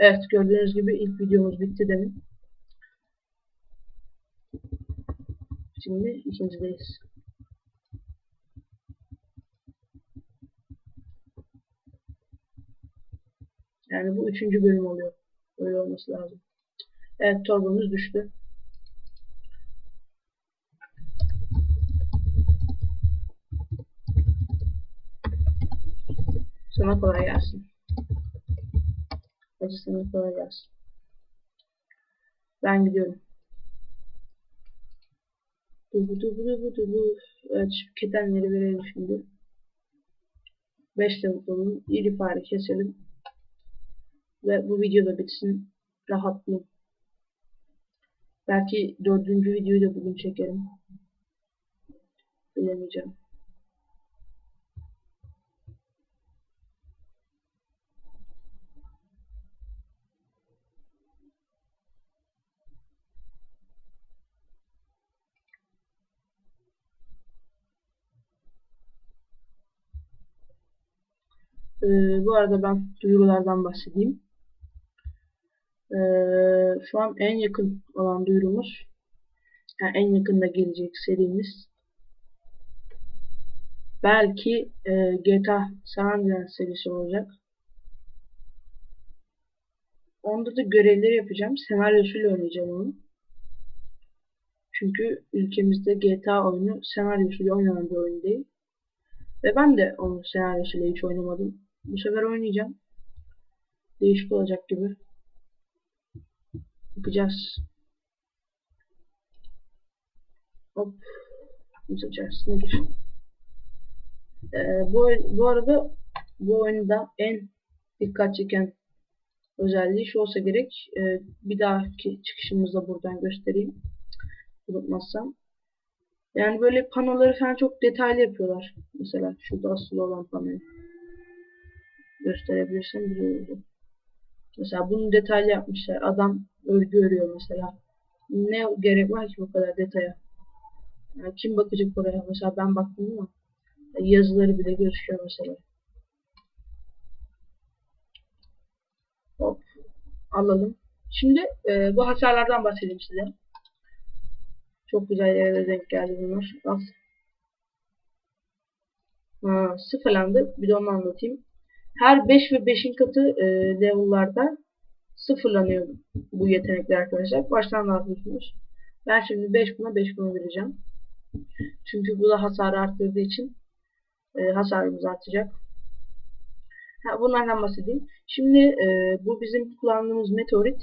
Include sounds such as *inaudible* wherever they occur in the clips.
Evet gördüğünüz gibi ilk videomuz bitti demin. Şimdi ikincideyiz. Yani bu üçüncü bölüm oluyor. Öyle olması lazım. Evet torbamız düştü. Sana kolay gelsin. Hacı sana kolay gelsin. Ben gidiyorum. Dubu dubu dubu dubu. Evet ketenleri verelim şimdi. 5 tavuk alalım. İri fare keselim. Ve bu video da bitsin. Rahatlayayım. Belki dördüncü videoyu da bugün çekerim. Bilemeyeceğim. Ee, bu arada ben duyurulardan bahsedeyim. Ee, şu an en yakın olan duyurumuz yani en yakında gelecek serimiz belki e, GTA San Andreas serisi olacak. Onda da görevleri yapacağım. Senaryosuyla oynayacağım onu. Çünkü ülkemizde GTA oyunu senaryosuyla oynanan bir oyun değil. Ve ben de onun senaryosuyla hiç oynamadım. Bu sefer oynayacağım. Değişik olacak gibi. Bakacağız. Hop. Biz içerisine gir. Ee, bu, bu arada bu oyunda en dikkat çeken özelliği şu olsa gerek. Ee, bir dahaki çıkışımızda buradan göstereyim. Unutmazsam. Yani böyle panoları falan çok detaylı yapıyorlar. Mesela şurada asılı olan panoyu. Gösterebilirsem güzel olurdu. Mesela bunu detaylı yapmışlar. Adam örgü örüyor mesela. Ne gerek var ki bu kadar detaya? Yani kim bakacak oraya? Mesela ben baktım ama yazıları bile gözüküyor mesela. Hop. Alalım. Şimdi e, bu hasarlardan bahsedeyim size. Çok güzel yerlere denk geldi bunlar. Al. Ha, sıfırlandı. Bir de onu anlatayım. Her 5 ve 5'in katı e, level'larda sıfırlanıyor bu yetenekler arkadaşlar. Baştan da yapıyorsunuz. Ben şimdi 5 buna 5 buna vereceğim. Çünkü bu da hasarı arttırdığı için e, hasarımız artacak. Ha, bunlardan bahsedeyim. Şimdi e, bu bizim kullandığımız meteorit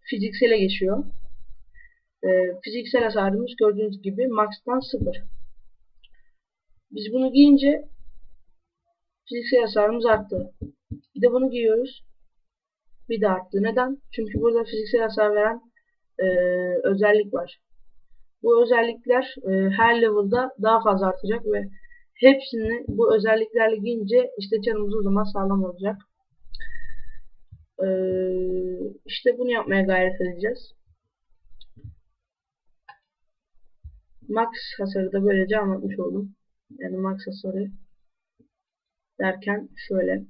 fiziksele geçiyor. E, fiziksel hasarımız gördüğünüz gibi max'tan 0. Biz bunu giyince fiziksel hasarımız arttı. Bir de bunu giyiyoruz. Bir de arttı. Neden? Çünkü burada fiziksel hasar veren e, özellik var. Bu özellikler e, her level'da daha fazla artacak ve hepsini bu özelliklerle giyince işte canımız o zaman sağlam olacak. E, işte bunu yapmaya gayret edeceğiz. Max hasarı da böylece anlatmış oldum. Yani max hasarı derken şöyle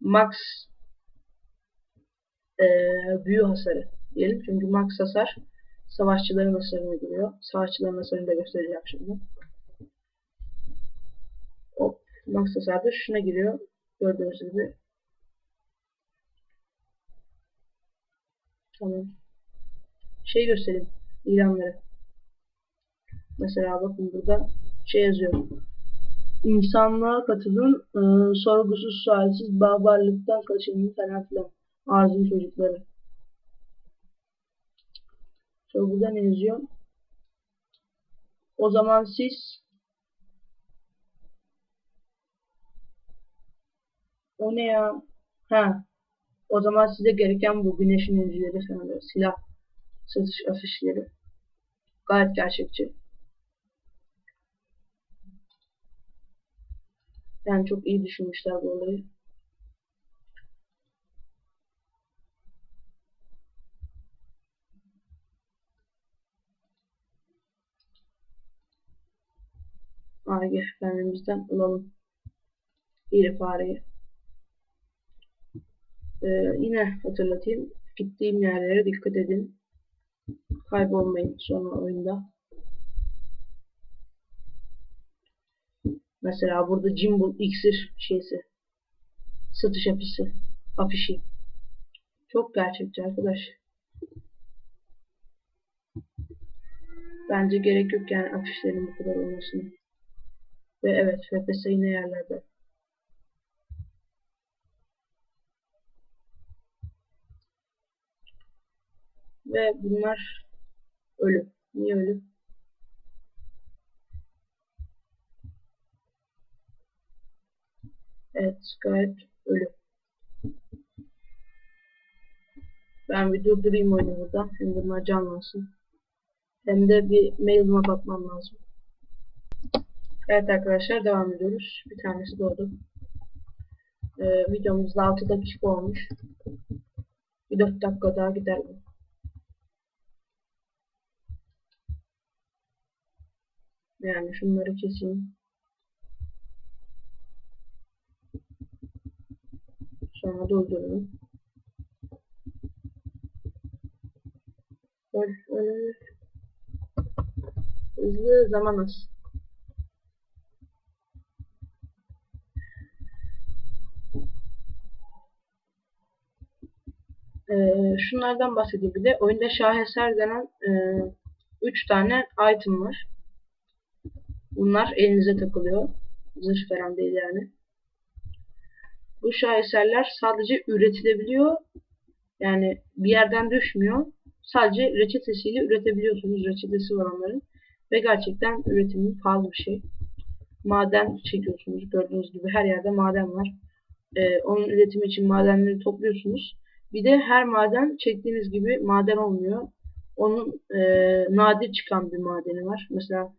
max e, büyü hasarı diyelim. Çünkü max hasar savaşçıların hasarına giriyor. Savaşçıların hasarını da göstereceğim şimdi. Hop, max hasar da şuna giriyor. Gördüğünüz gibi. Tamam. Şey göstereyim. İlanları. Mesela bakın burada şey yazıyor. İnsanlığa katılın, e, sorgusuz sualsiz barbarlıktan kaçının falan filan. Ağzın çocukları. Burada ne yazıyor? O zaman siz o ne ya? Ha. O zaman size gereken bu güneşin öncüleri falan silah satış afişleri. Gayet gerçekçi. Yani çok iyi düşünmüşler bu olayı. Agi efendimizden alalım. İri fareyi. Ee, yine hatırlatayım. Gittiğim yerlere dikkat edin. Kaybolmayın sonra oyunda. Mesela burada Jimbo iksir şeysi. Satış afişi. Afişi. Çok gerçekçi arkadaş. Bence gerek yok yani afişlerin bu kadar olmasına. Ve evet FPS yine yerlerde. Ve bunlar ölü. Niye ölü? Evet gayet ölü. Ben bir durdurayım oyunu burada. Hem bunlar canlansın. Hem de bir mailime bakmam lazım. Evet arkadaşlar devam ediyoruz. Bir tanesi doğdu. Ee, videomuzda 6 dakika olmuş. Bir 4 dakika daha gider bu. Yani şunları keseyim. Sonra öl. Hızlı zaman az. Ee, şunlardan bahsedeyim bir de. Oyunda şaheser denen 3 e, tane item var. Bunlar elinize takılıyor. Zırh falan değil yani. Bu şaheserler sadece üretilebiliyor. Yani bir yerden düşmüyor. Sadece reçetesiyle üretebiliyorsunuz. Reçetesi var onların. Ve gerçekten üretimi pahalı bir şey. Maden çekiyorsunuz. Gördüğünüz gibi her yerde maden var. Ee, onun üretimi için madenleri topluyorsunuz. Bir de her maden çektiğiniz gibi maden olmuyor. Onun e, nadir çıkan bir madeni var. Mesela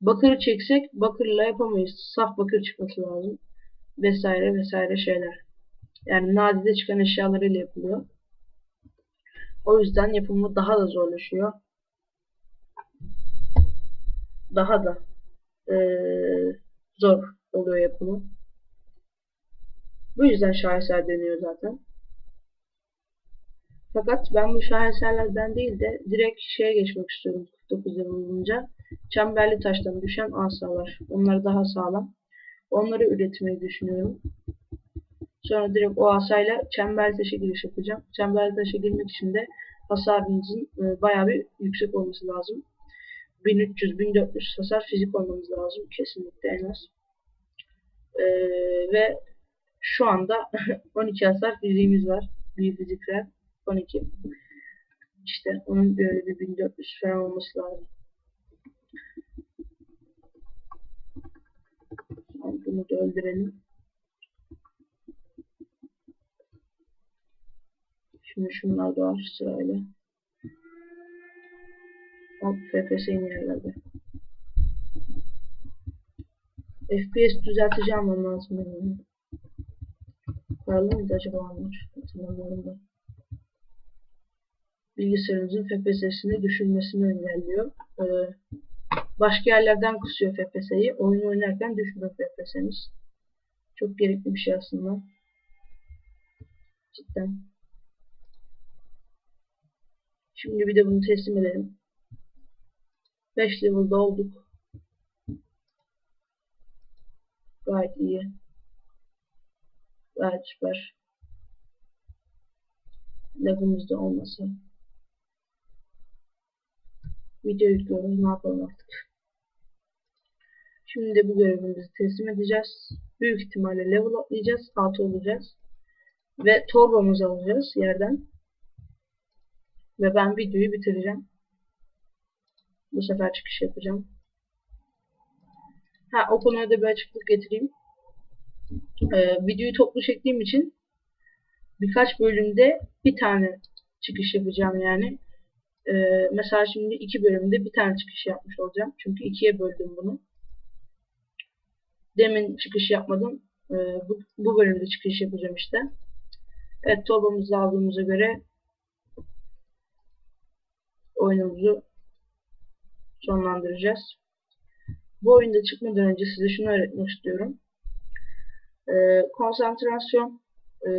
bakırı çeksek bakırla yapamayız. Saf bakır çıkması lazım. Vesaire vesaire şeyler. Yani nadide çıkan eşyalarıyla yapılıyor. O yüzden yapımı daha da zorlaşıyor. Daha da e, zor oluyor yapımı. Bu yüzden şaheser deniyor zaten. Fakat ben bu şaheserlerden değil de direkt şeye geçmek istiyorum 49 yıl olunca. Çemberli taştan düşen asalar. Onlar daha sağlam. Onları üretmeyi düşünüyorum. Sonra direkt o asayla çemberli taşa giriş yapacağım. Çemberli taşa girmek için de hasarınızın e, bayağı bir yüksek olması lazım. 1300-1400 hasar fizik olmamız lazım. Kesinlikle en az. Ee, ve şu anda *laughs* 12 hasar fiziğimiz var. Bir fizikler. 12. İşte onun böyle bir 1400 falan olması lazım. Bunu da öldürelim. Şimdi şunlar doğar sırayla. Hop FPS yerlerde. FPS düzelteceğim onun lazım benim. Paralı mıydı acaba onlar? Hatırlamıyorum da bilgisayarınızın FPS'sini düşürmesini engelliyor. Ee, başka yerlerden kısıyor FPS'yi. Oyun oynarken düşürüyor FPS'niz. Çok gerekli bir şey aslında. Cidden. Şimdi bir de bunu teslim edelim. 5 level'da olduk. Gayet iyi. Gayet süper. Lagımızda olması video yüklüyoruz. Ne yapalım artık. Şimdi bu görevimizi teslim edeceğiz. Büyük ihtimalle level atlayacağız. 6 olacağız. Ve torbamızı alacağız yerden. Ve ben videoyu bitireceğim. Bu sefer çıkış yapacağım. Ha o konuya da bir açıklık getireyim. Ee, videoyu toplu çektiğim için birkaç bölümde bir tane çıkış yapacağım yani. Ee, mesela şimdi iki bölümde bir tane çıkış yapmış olacağım. Çünkü ikiye böldüm bunu. Demin çıkış yapmadım. Ee, bu, bu bölümde çıkış yapacağım işte. Evet torbamızı aldığımıza göre oyunumuzu sonlandıracağız. Bu oyunda çıkmadan önce size şunu öğretmek istiyorum. Ee, konsantrasyon e,